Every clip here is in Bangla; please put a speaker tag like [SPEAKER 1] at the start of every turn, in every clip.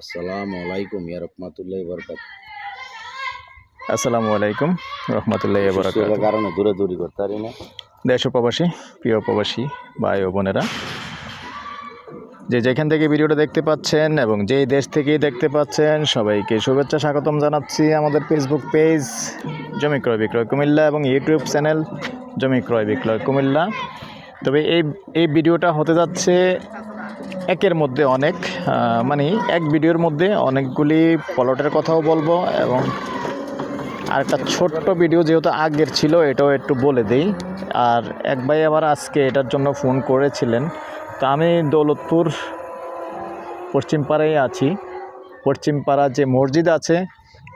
[SPEAKER 1] আসসালামু আলাইকুম ইয়া রহমাতুল্লাহি বরকাত
[SPEAKER 2] আসসালামু আলাইকুম রহমতুল্লাহ বরাকাত
[SPEAKER 1] কারণে দূরে দূরি করতে পারি না।
[SPEAKER 2] দেশ প্রবাসী প্রিয় প্রবাসী ভাই ও বোনেরা যে যেখান থেকে ভিডিওটা দেখতে পাচ্ছেন এবং যেই দেশ থেকেই দেখতে পাচ্ছেন সবাইকে শুভেচ্ছা স্বাগতম জানাচ্ছি আমাদের ফেসবুক পেজ জমি ক্রয় বিক্রয় কুমিল্লা এবং ইউটিউব চ্যানেল জমি ক্রয় বিক্রয় কুমিল্লা। তবে এই এই ভিডিওটা হতে যাচ্ছে একের মধ্যে অনেক মানে এক ভিডিওর মধ্যে অনেকগুলি প্লটের কথাও বলব এবং আর একটা ছোট্ট ভিডিও যেহেতু আগের ছিল, এটাও একটু বলে দিই। আর এক ভাই আবার আজকে এটার জন্য ফোন করেছিলেন। তো আমি দৌলতপুর পশ্চিমপাড়ায় আছি। পশ্চিমপাড়া যে মসজিদ আছে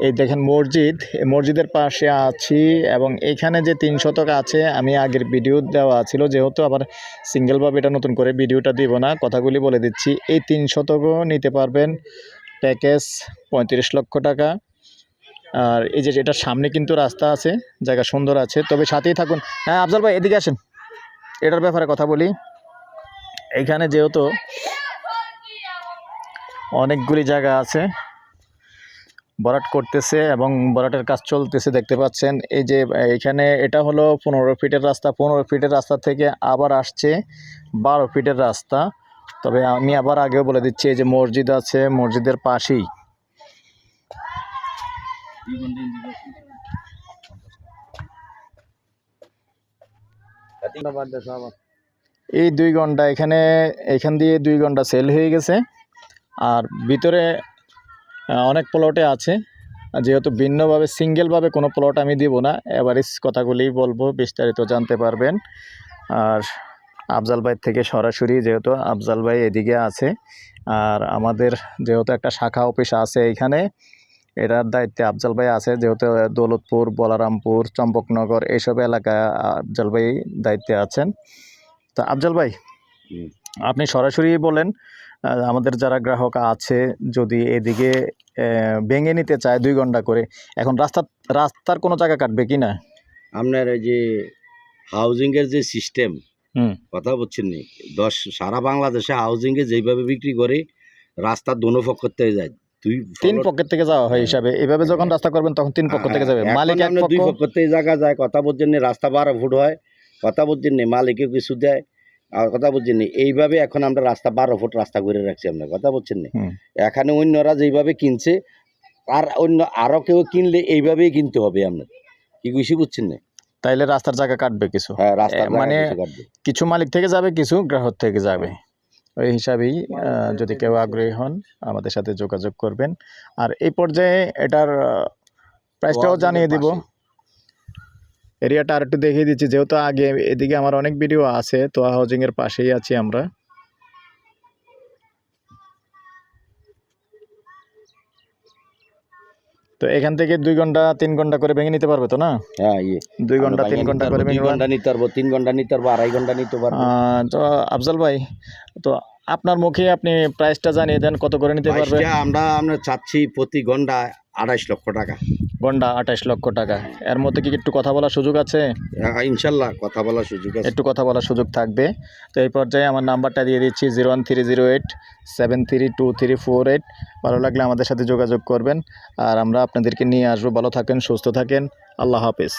[SPEAKER 2] এই দেখেন মসজিদ মসজিদের পাশে আছি এবং এইখানে যে তিন শতক আছে, আমি আগের ভিডিও দেওয়া ছিল, যেহেতু আবার সিঙ্গেলভাবে এটা নতুন করে ভিডিওটা দিব না, কথাগুলি বলে দিচ্ছি। এই তিন শতকও নিতে পারবেন প্যাকেজ পঁয়ত্রিশ লক্ষ টাকা। আর এই যে এটার সামনে কিন্তু রাস্তা আছে, জায়গা সুন্দর আছে, তবে সাথেই থাকুন। হ্যাঁ আফজাল ভাই, এদিকে আসেন। এটার ব্যাপারে কথা বলি। এইখানে যেহেতু অনেকগুলি জায়গা আছে বরাট করতেছে এবং বরাটের কাজ চলতেছে, দেখতে পাচ্ছেন। এই যে, এখানে এটা হলো পনেরো ফিটের রাস্তা। পনেরো ফিটের রাস্তা থেকে আবার আসছে বারো ফিটের রাস্তা। তবে আমি আবার আগেও বলে দিচ্ছি, এই যে মসজিদ আছে, মসজিদের পাশেই। এই দুই ঘণ্টা, এখানে, এখান দিয়ে দুই ঘণ্টা সেল হয়ে গেছে। আর ভিতরে অনেক প্লটে আছে। যেহেতু ভিন্নভাবে সিঙ্গেলভাবে কোনো প্লট আমি দিব না এভারেজ কথাগুলি বলব বিস্তারিত জানতে পারবেন। আর আফজাল ভাই থেকে সরাসরি যেহেতু আফজাল ভাই এদিকে আছে আর আমাদের যেহেতু একটা শাখা অফিস আছে এইখানে এটার দায়িত্বে আফজাল ভাই আছে যেহেতু দৌলতপুর বলারামপুর চম্পকনগর এইসব এলাকায় আফজাল ভাই দায়িত্বে আছেন। তো আফজাল ভাই আপনি সরাসরি বলেন আমাদের যারা গ্রাহক আছে যদি এদিকে ভেঙে নিতে চায় দুই ঘণ্টা করে এখন রাস্তা রাস্তার কোনো জায়গা কাটবে কি না?
[SPEAKER 1] আপনার এই যে হাউজিংয়ের যে সিস্টেম। কথা বলছেন নি? দশ সারা বাংলাদেশে হাউজিংয়ে এ যেভাবে বিক্রি করে রাস্তা দোনো পক্ষ থেকে যায়। দুই
[SPEAKER 2] তিন পক্ষের থেকে যাওয়া হয় হিসাবে। এভাবে যখন রাস্তা করবেন তখন তিন পক্ষ থেকে যাবে।
[SPEAKER 1] এখন
[SPEAKER 2] মালিক
[SPEAKER 1] দুই
[SPEAKER 2] পক্ষ
[SPEAKER 1] থেকে জায়গা যায় কথা বলছেন রাস্তা বারো ফুট হয় কথা বলছেন মালিকেও কিছু দেয়। আর কথা বলছেন নি এইভাবে এখন আমরা রাস্তা বারো ফুট রাস্তা করে রাখছি আমরা কথা বলছেন নি? এখানে অন্যরা যেভাবে কিনছে আর অন্য আরও কেউ কিনলে এইভাবেই কিনতে হবে আপনার কি খুশি বুঝছেন না?
[SPEAKER 2] তাইলে রাস্তার জায়গা কাটবে কিছু।
[SPEAKER 1] হ্যাঁ রাস্তা
[SPEAKER 2] মানে কিছু মালিক থেকে যাবে কিছু গ্রাহক থেকে যাবে। ওই হিসাবেই আহ, যদি কেউ আগ্রহী হন আমাদের সাথে যোগাযোগ করবেন। আর এই পর্যায়ে এটার প্রাইসটাও জানিয়ে দিব। এরিয়াটা আর একটু দেখিয়ে দিচ্ছি। যেহেতু আগে এদিকে আমার অনেক ভিডিও আছে তো হাউজিংয়ের পাশেই আছি আমরা। তো এখান থেকে দুই ঘণ্টা তিন ঘণ্টা করে ভেঙে নিতে পারবে তো না?
[SPEAKER 1] হ্যাঁ ইয়ে।
[SPEAKER 2] দুই
[SPEAKER 1] ঘণ্টা
[SPEAKER 2] তিন
[SPEAKER 1] ঘণ্টা
[SPEAKER 2] করে ভেঙে
[SPEAKER 1] ঘণ্টা নিতে পারব তিন ঘণ্টা নিতে পারব আড়াই ঘণ্টা নিতে পারব।
[SPEAKER 2] তো আফজাল ভাই তো আপনার মুখে আপনি প্রাইসটা জানিয়ে দেন কত করে নিতে
[SPEAKER 1] পারবেন আমরা আমরা চাচ্ছি প্রতি ঘণ্টা আড়াইশ লক্ষ টাকা।
[SPEAKER 2] গন্ডা আঠাশ লক্ষ টাকা। এর মধ্যে কি একটু কথা বলার সুযোগ আছে?
[SPEAKER 1] হ্যাঁ, ইনশাল্লাহ কথা বলার সুযোগ আছে।
[SPEAKER 2] একটু কথা বলার সুযোগ থাকবে। তো এই পর্যায়ে আমার নাম্বারটা দিয়ে দিচ্ছি zero one three zero eight seven three two three four eight. ভালো লাগলে আমাদের সাথে যোগাযোগ করবেন। আর আমরা আপনাদেরকে নিয়ে আসব। ভালো থাকেন সুস্থ থাকেন। আল্লাহ হাফেজ।